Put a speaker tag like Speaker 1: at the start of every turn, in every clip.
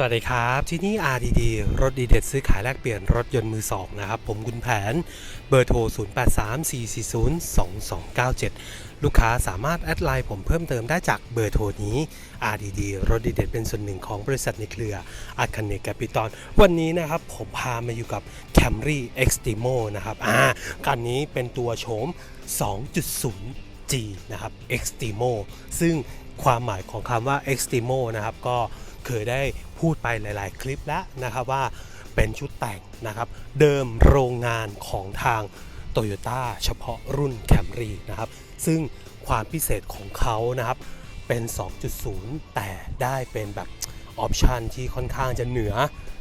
Speaker 1: สวัสดีครับ ที่นี่ RDD รถดีเด็ดซื้อขายแลกเปลี่ยนรถยนต์มือสองนะครับ ผมคุณแผนเบอร์โทร 0834402297 ลูกค้าสามารถแอดไลน์ผมเพิ่มเติมได้จากเบอร์โทรนี้ RDD รถดีเด็ดเป็นส่วนหนึ่งของบริษัทในเครืออาคันเนก a ปิตอนวันนี้นะครับ ผมพามาอยู่กับ Camry Extremo นะครับอ่าคันนี้เป็นตัวโฉม 2.0 G นะครับ Extremo ซึ่งความหมายของคำว่า Extremo นะครับก็ เคยได้พูดไปหลาย ๆ คลิปแล้วนะครับว่าเป็นชุดแต่งนะครับเดิมโรงงานของทาง Toyota เฉพาะรุ่น Camry นะครับซึ่งความพิเศษของเขานะครับเป็น 2.0 แต่ได้เป็นแบบออปชันที่ค่อนข้างจะเหนือ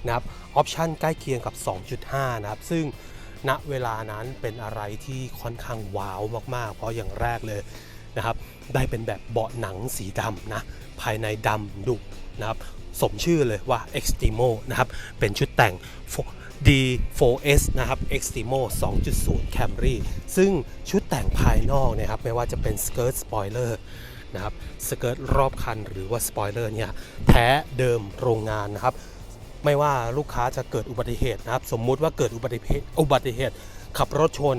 Speaker 1: นะครับออปชันใกล้เคียงกับ 2.5 นะครับ ซึ่งณเวลานั้นเป็นอะไรที่ค่อนข้างว้าวมากๆ เพราะอย่างแรกเลยนะครับ ได้เป็นแบบเบาะหนังสีดำนะ ภายในดำดุ นะครับสมชื่อเลยว่า Extremo นะครับ เป็นชุดแต่ง D4S นะครับ Extremo 2.0 Camry ซึ่งชุดแต่งภายนอกเนะครับ ไม่ว่าจะเป็นสเกิร์ตสปอยเลอร์นะครับสเกิร์ตรอบคันหรือว่าสปอยเลอร์เนี่ย แท้เดิมโรงงานนะครับ ไม่ว่าลูกค้าจะเกิดอุบัติเหตุนะครับ สมมุติว่าเกิดอุบัติเหตุอุบัติเหตุ ขับรถชน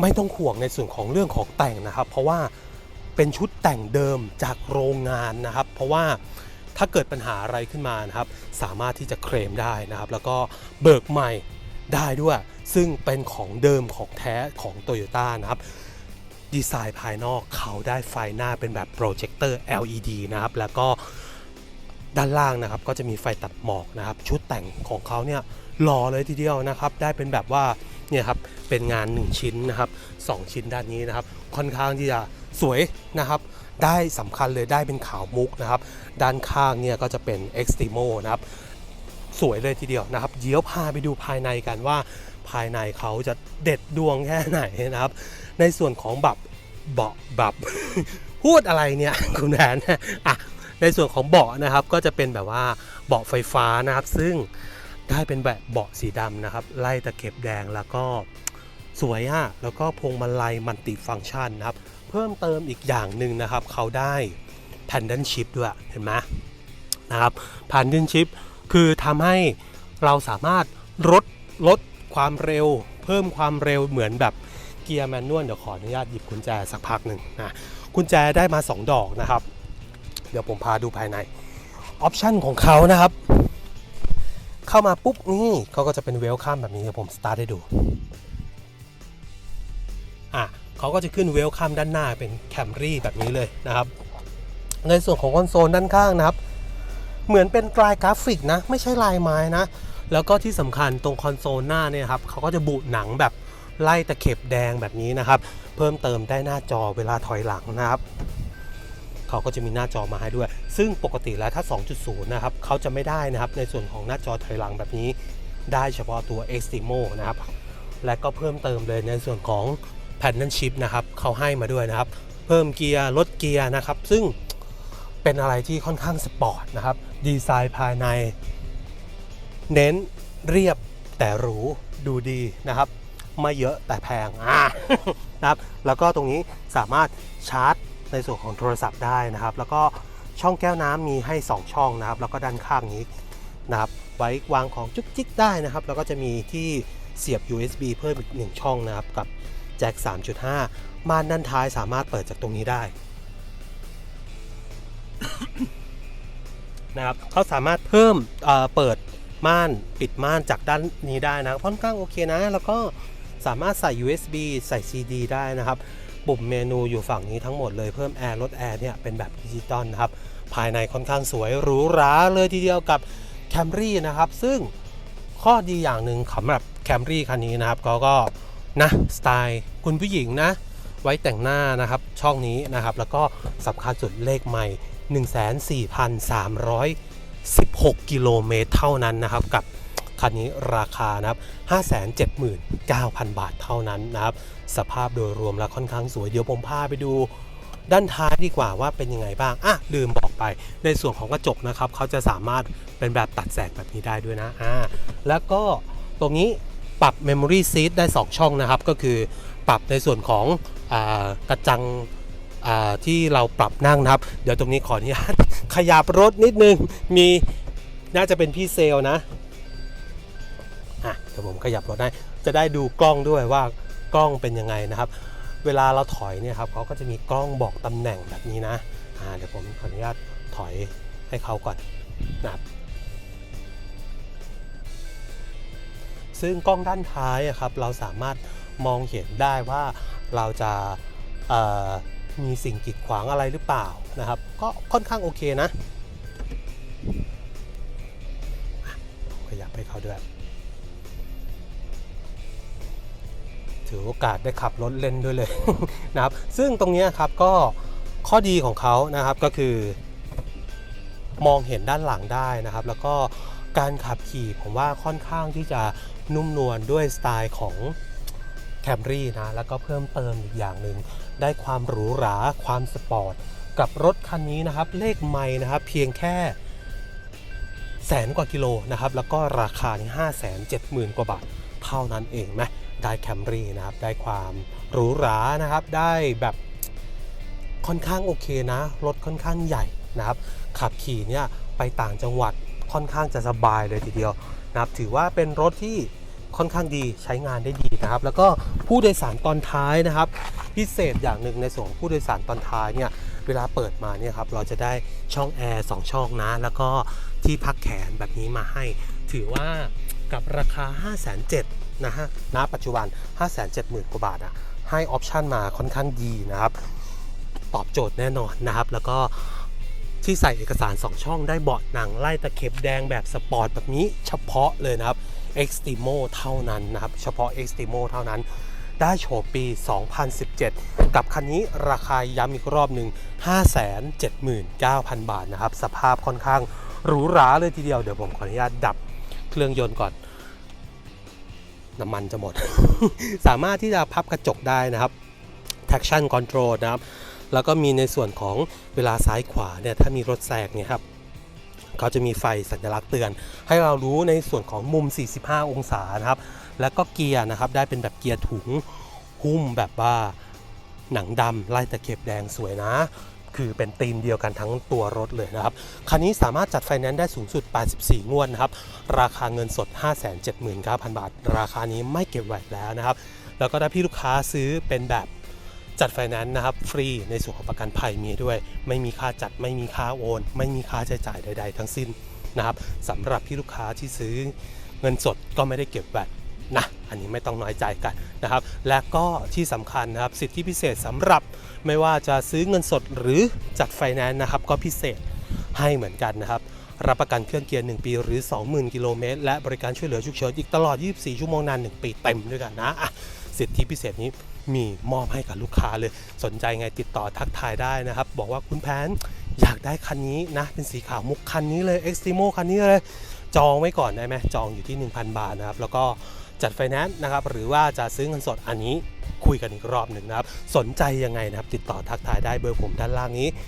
Speaker 1: ไม่ต้องห่วงในส่วนของเรื่องของแต่งนะครับ เพราะว่าเป็นชุดแต่งเดิมจากโรงงานนะครับ เพราะว่า ถ้าเกิดปัญหาอะไรขึ้นมานะครับ สามารถที่จะเคลมได้นะครับ แล้วก็เบิกใหม่ได้ด้วย ซึ่งเป็นของเดิมของแท้ของ Toyota นะครับดีไซน์ภายนอกเขาได้ไฟหน้าเป็นแบบโปรเจคเตอร์ LED นะครับ แล้วก็ด้านล่างนะครับก็จะมีไฟตัดหมอกนะครับ ชุดแต่งของเขาเนี่ยหล่อเลยทีเดียวนะครับ ได้เป็นแบบว่าเนี่ยครับเป็นงาน 1 ชิ้นนะครับ 2 ชิ้นด้านนี้นะครับ ค่อนข้างที่จะสวยนะครับ ได้สำคัญเลยได้เป็นขาวมุกนะครับ ด้านข้างเนี่ยก็จะเป็น Extremo นะครับ สวยเลยทีเดียวนะครับ เดี๋ยวพาไปดูภายในกันว่า ภายในเขาจะเด็ดดวงแค่ไหนนะครับ ในส่วนของแบบเบาะแบบพูดอะไรเนี่ยคุณแทนอะในส่วนของเบาะนะครับก็จะเป็นแบบว่าเบาะไฟฟ้านะครับ ซึ่งได้เป็นแบบเบาะสีดำนะครับ ไล่ตะเข็บแดงแล้วก็สวยอะแล้วก็พวงมาลัยมัลติฟังก์ชันนะครับ พิ่มเติมอีกอย่างหนึ่งนะครับ เขาได้แพนดันชิพด้วยเห็นไหมนะครับแพนดันชิพคือทำให้เราสามารถลดลดความเร็ว เพิ่มความเร็วเหมือนแบบเกียร์แมนนวลเดี๋ยวขออนุญาตหยิบกุญแจสักพักหนึ่งนะกุญแจได้มา 2 ดอกนะครับ เดี๋ยวผมพาดูภายในออปชันของเขานะครับ เข้ามาปุ๊บนี่เขาก็จะเป็นเวลคัมแบบนี้เดี๋ยวผมสตาร์ทให้ดูอะ เขาก็จะขึ้นเวลคัมด้านหน้าเป็นแคมรี่แบบนี้เลยนะครับ ในส่วนของคอนโซลด้านข้างนะครับ เหมือนเป็นกลายกราฟิกนะ ไม่ใช่ลายไม้นะ แล้วก็ที่สำคัญตรงคอนโซลหน้าเนี่ยครับเขาก็จะบุหนังแบบไล่ตะเข็บแดงแบบนี้นะครับ เพิ่มเติมได้หน้าจอเวลาถอยหลังนะครับเขาก็จะมีหน้าจอมาให้ด้วย ซึ่งปกติแล้วถ้า 2.0 นะครับเขาจะไม่ได้นะครับ ในส่วนของหน้าจอถอยหลังแบบนี้ ได้เฉพาะตัว Extremo นะครับ และก็เพิ่มเติมเลยในส่วนของ Paddle Shift นะครับเขาให้มาด้วยนะครับ เพิ่มเกียร์ลดเกียร์นะครับ ซึ่งเป็นอะไรที่ค่อนข้างสปอร์ตนะครับ ดีไซน์ภายใน เน้นเรียบแต่หรูดูดีนะครับ ไม่เยอะแต่แพงอ่านะครับ แล้วก็ตรงนี้สามารถชาร์จในส่วนของโทรศัพท์ได้นะครับ แล้วก็ช่องแก้วน้ำมีให้ 2 ช่องนะครับ แล้วก็ด้านข้างนี้นะครับ ไว้วางของจุ๊กจิ๊กได้นะครับ แล้วก็จะมีที่เสียบ USB เพิ่มอีกหนึ่งช่องนะครับกับ แจ็ค 3.5 ม่านด้านท้ายสามารถเปิดจากตรงนี้ได้นะครับเขาสามารถเพิ่มเเปิดม่านปิดม่านจากด้านนี้ได้นะค่อนข้างโอเคนะ แล้วก็สามารถใส่ USB ใส่ CD ได้นะครับ ปุ่มเมนูอยู่ฝั่งนี้ทั้งหมดเลยเพิ่มแอร์ลดแอร์เนี่ยเป็นแบบดิจิตอลนะครับ ภายในค่อนข้างสวยหรูหราเลยทีเดียวกับ Camry นะครับ ซึ่งข้อดีอย่างหนึ่งสำหรับ Camry คันนี้นะครับก็ก็ นะสไตล์คุณผู้หญิงนะ ไว้แต่งหน้านะครับช่องนี้นะครับ แล้วก็สำคัญสุดเลขใหม่ 14,316 กิโลเมตรเท่านั้นนะครับ กับคันนี้ราคานะครับ 579,000 บาทเท่านั้นนะครับ สภาพโดยรวมแล้วค่อนข้างสวย เดี๋ยวผมพาไปดูด้านท้ายดีกว่าว่าเป็นยังไงบ้าง อะ ลืมบอกไป ในส่วนของกระจกนะครับ เขาจะสามารถเป็นแบบตัดแสงแบบนี้ได้ด้วยนะ อ่า แล้วก็ตรงนี้ ปรับ Memory Seat ได้ 2 ช่องนะครับ ก็คือปรับในส่วนของอกระจังที่เราปรับนั่งนะครับ เดี๋ยวตรงนี้ขออนุญาตขยับรถนิดนึง มีน่าจะเป็นพี่เซลลนะอะเดี๋ยวผมขยับรถได้ จะได้ดูกล้องด้วยว่ากล้องเป็นยังไงนะครับ เวลาเราถอยเนี่ยครับเขาก็จะมีกล้องบอกตำแหน่งแบบนี้นะอ่าเดี๋ยวผมขออนุญาตถอยให้เขาก่อนนะครับ ซึ่งกล้องด้านท้ายครับเราสามารถมองเห็นได้ว่าเราจะมีสิ่งกีดขวางอะไรหรือเปล่านะครับ ก็ค่อนข้างโอเคนะขยับให้เขาด้วย ถือโอกาสได้ขับรถเล่นด้วยเลยนะครับ ซึ่งตรงนี้ครับก็ข้อดีของเขานะครับก็คือ มองเห็นด้านหลังได้นะครับ แล้วก็ การขับขี่ผมว่าค่อนข้างที่จะนุ่มนวลด้วยสไตล์ของแคมรี่นะ แล้วก็เพิ่มเติมอีกอย่างหนึ่ง ได้ความหรูหราความสปอร์ต กับรถคันนี้นะครับ เลขไม่นะครับ เพียงแค่แสนกว่ากิโลนะครับ แล้วก็ราคานี่ห้าแสนเจ็ดหมื่นกว่าบาทเท่านั้นเองไหมได้แคมรี่นะครับ ได้ความหรูหรานะครับ ได้แบบค่อนข้างโอเคนะ รถค่อนข้างใหญ่นะครับ ขับขี่เนี่ยไปต่างจังหวัด ค่อนข้างจะสบายเลยทีเดียวนะครับถือว่าเป็นรถที่ค่อนข้างดีใช้งานได้ดีนะครับ แล้วก็ผู้โดยสารตอนท้ายนะครับ พิเศษอย่างหนึ่งในส่วนของผู้โดยสารตอนท้ายเนี่ยเวลาเปิดมาเนี่ยครับเราจะได้ช่องแอร์2ช่องนะ แล้วก็ที่พักแขนแบบนี้มาให้ ถือว่ากับราคา 5 7 0 0 0นะฮะณปัจจุบัน 5 7 0 0 0 0กว่าบาทอะให้ออปชันมาค่อนข้างดีนะครับ ตอบโจทย์แน่นอนนะครับ แล้วก็ ที่ใส่เอกสาร 2 ช่องได้เบาะหนังไล่ตะเข็บแดงแบบสปอร์ตแบบนี้เฉพาะเลยนะครับ Extremo เท่านั้นนะครับ เฉพาะ Extremo เท่านั้น ได้โฉบปี 2017 กับคันนี้ราคาย้ำอีกรอบหนึ่ง 579,000 บาทนะครับ สภาพค่อนข้างหรูหราเลยทีเดียว เดี๋ยวผมขออนุญาตดับเครื่องยนต์ก่อน น้ำมันจะหมด สามารถที่จะพับกระจกได้นะครับ traction control นะครับ แล้วก็มีในส่วนของเวลาซ้ายขวาเนี่ยถ้ามีรถแซงเนี่ยครับเขาจะมีไฟสัญลักษณ์เตือน ให้เรารู้ในส่วนของมุม 45 องศานะครับ แล้วก็เกียร์นะครับได้เป็นแบบเกียร์ถุงหุ้มแบบว่าหนังดำไล่ตะเข็บแดงสวยนะ คือเป็นธีมเดียวกันทั้งตัวรถเลยนะครับ คันนี้สามารถจัดไฟแนนซ์ได้สูงสุด 84 งวดนะครับ ราคาเงินสด 579,000 บาท ราคานี้ไม่เก็บแวตแล้วนะครับ แล้วก็ถ้าพี่ลูกค้าซื้อเป็นแบบ จัดไฟแนนซ์นะครับฟรีในส่วนของประกันภัยมีด้วย ไม่มีค่าจัดไม่มีค่าโอน ไม่มีค่าใช้จ่ายใด ๆ ทั้งสิ้นนะครับสำหรับพี่ลูกค้าที่ซื้อเงินสดก็ไม่ได้เก็บแวตนะอันนี้ไม่ต้องน้อยใจกันนะครับ และก็ที่สำคัญนะครับสิทธิพิเศษสำหรับไม่ว่าจะซื้อเงินสดหรือจัดไฟแนนซ์นะครับ ก็พิเศษให้เหมือนกันนะครับ รับประกันเครื่องเกียร์ 1 ปีหรือ 20,000 กิโลเมตร และบริการช่วยเหลือฉุกเฉินอีกตลอด 24 ชั่วโมงนาน 1 ปีเต็มด้วยกันนะ สิทธิพิเศษนี้ มีมอบให้กับลูกค้าเลย สนใจไงติดต่อทักทายได้นะครับ บอกว่าคุณแผนอยากได้คันนี้นะ เป็นสีขาวมุกคันนี้เลย Extremo คันนี้เลย จองไว้ก่อนได้ไหมจองอยู่ที่ 1,000 บาทนะครับ แล้วก็จัดไฟแนนซ์นะครับ หรือว่าจะซื้อเงินสดอันนี้ คุยกันอีกรอบหนึ่งนะครับ สนใจยังไงนะครับ ติดต่อทักทายได้เบอร์ผมด้านล่างนี้ 083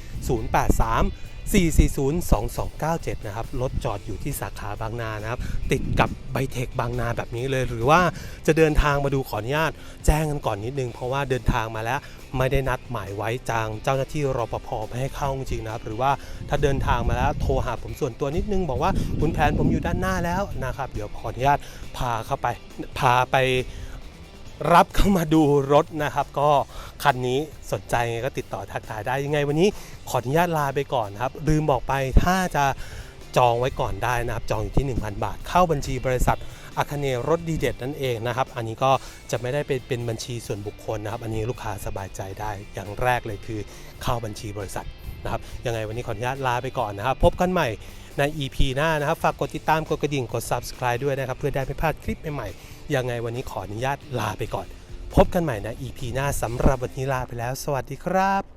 Speaker 1: 4402297 นะครับ รถจอดอยู่ที่สาขาบางนานะครับ ติดกับไบเทคบางนาแบบนี้เลย หรือว่าจะเดินทางมาดูขออนุญาต แจ้งกันก่อนนิดนึง เพราะว่าเดินทางมาแล้วไม่ได้นัดหมายไว้จางเจ้าหน้าที่รปภไม่ให้เข้าจริงนะครับ หรือว่าถ้าเดินทางมาแล้วโทรหาผมส่วนตัวนิดนึง บอกว่าคุณแผนผมอยู่ด้านหน้าแล้วนะครับ เดี๋ยวขออนุญาตพาเข้าไป พาไป รับเข้ามาดูรถนะครับ ก็คันนี้สนใจไงก็ติดต่อทักทายได้ยังไงวันนี้ขออนุญาตลาไปก่อนครับ ลืมบอกไปถ้าจะจองไว้ก่อนได้นะครับ จองอยู่ที่ 1,000 บาท เข้าบัญชีบริษัทอาคเนรถดีเด็ดนั่นเองนะครับ อันนี้ก็จะไม่ได้เป็นเป็นบัญชีส่วนบุคคลนะครับ อันนี้ลูกค้าสบายใจได้อย่างแรกเลยคือเข้าบัญชีบริษัทนะครับยังไงวันนี้ขออนุญาตลาไปก่อนนะครับ พบกันใหม่ใน EP หน้านะครับ ฝากกดติดตามกดกระดิ่งกด subscribe ด้วยนะครับ เพื่อได้ไม่พลาดคลิปใหม่ๆ ยังไงวันนี้ขออนุญาตลาไปก่อน พบกันใหม่นะ EP หน้าสำหรับวันนี้ลาไปแล้ว สวัสดีครับ